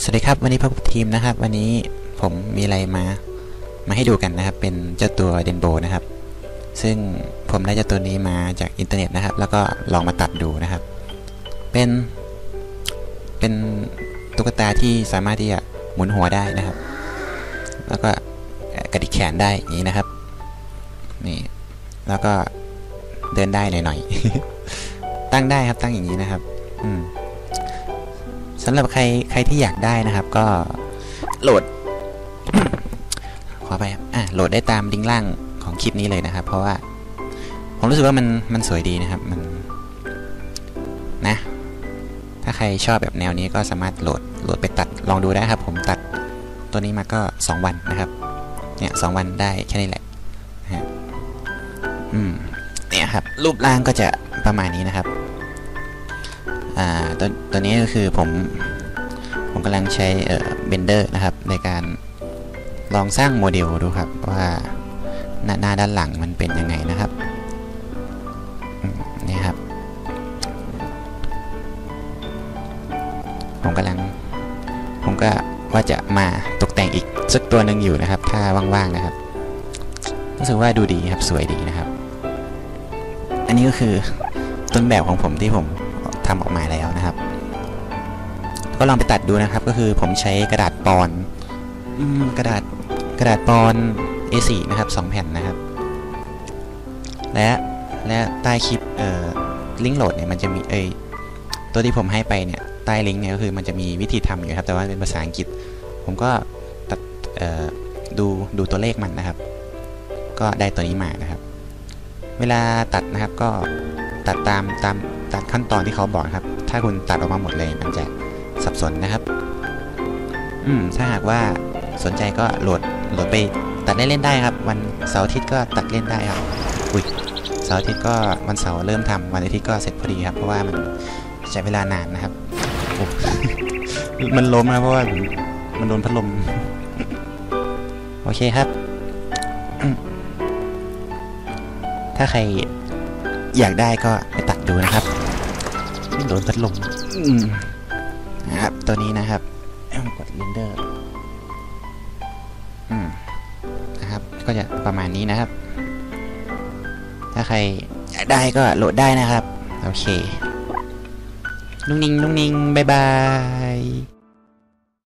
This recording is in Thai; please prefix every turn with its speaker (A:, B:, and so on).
A: สวัสดีครับวันนี้พบกับทีมนะครับ วันนี้ผมมีอะไรมา มาให้ดูกันนะครับ เป็นเจ้าตัวเดนโบนะครับ ซึ่งผมได้เจ้าตัวนี้มาจากอินเทอร์เน็ตนะครับ แล้วก็ลองมาตัดดูนะครับ เป็น เป็นตุ๊กตาที่สามารถที่จะหมุนหัวได้นะครับ แล้วก็กระดิกแขนได้อย่างนี้นะครับ นี่ แล้วก็เดินได้หน่อยๆ ตั้งได้ครับตั้งอย่างนี้นะครับ อืม สำหรับใครใครที่อยากได้นะครับ ก็โหลด ขอไปครับอะโหลดได้ตามลิงก์ล่างของคลิปนี้เลยนะครับ เพราะว่า ผมรู้สึกว่ามันมันสวยดีนะครับ มันนะ ถ้าใครชอบแบบแนวนี้ก็สามารถโหลดโหลดไปตัดลองดูได้ครับ ผมตัดตัวนี้มาก็ 2 วันนะครับ เนี่ยสวันได้แค่นี้แหละนะฮะอืมเนี่ยครับ รูปร่างก็จะประมาณนี้นะครับ อ่าตัวตัวนี้ก็คือผมผมกำลังใช้เอ่อเบนเดอร์นะครับ ในการลองสร้างโมเดลดูครับว่าหน้าหน้าด้านหลังมันเป็นยังไงนะครับนี่ครับ ผมกำลัง ผมก็ว่าจะมาตกแต่งอีกสักตัวหนึ่งอยู่นะครับ ถ้าว่างๆนะครับรู้สึกว่าดูดีครับสวยดีนะครับ อันนี้ก็คือต้นแบบของผมที่ผม ทำออกมาแล้วนะครับ ก็ลองไปตัดดูนะครับ ก็คือผมใช้กระดาษปอนกระดาษกระดาษปอน A4 นะครับ2แผ่นนะครับ และและใต้คลิปเอ่อลิงก์โหลดเนี่ยมันจะมีเอยตัวที่ผมให้ไปเนี่ยใต้ลิงก์เนี่ยก็คือมันจะมีวิธีทำอยู่ครับ แต่ว่าเป็นภาษาอังกฤษ ผมก็ตัดเอ่อดูดูตัวเลขมันนะครับ ก็ได้ตัวนี้มานะครับ เวลาตัดนะครับก็ตัดตามตาม ตามขั้นตอนที่เขาบอกครับ ถ้าคุณตัดออกมาหมดเลยมันจะสับสนนะครับ อืมถ้าหากว่าสนใจก็โหลดโหลดไปตัดเล่นๆได้ครับ วันเสาร์อาทิตย์ก็ตัดเล่นได้ครับ อุ้ยเสาร์อาทิตย์ก็วันเสาร์เริ่มทำวันอาทิตย์ก็เสร็จพอดีครับ เพราะว่ามันใช้เวลานานนะครับโอ้มันล้มนะเพราะว่าผมมันโดนพัดลม โอเคครับ ถ้าใครอยากได้ก็ไปตัดดูนะครับ โดนพัดลมอืมนะครับ ตัวนี้นะครับกดเรนเดอร์อืมนะครับ ก็จะประมาณนี้นะครับ ถ้าใครอยากได้ก็โหลดได้นะครับ โอเคนุ่งนิงนุ่งนิงบายบาย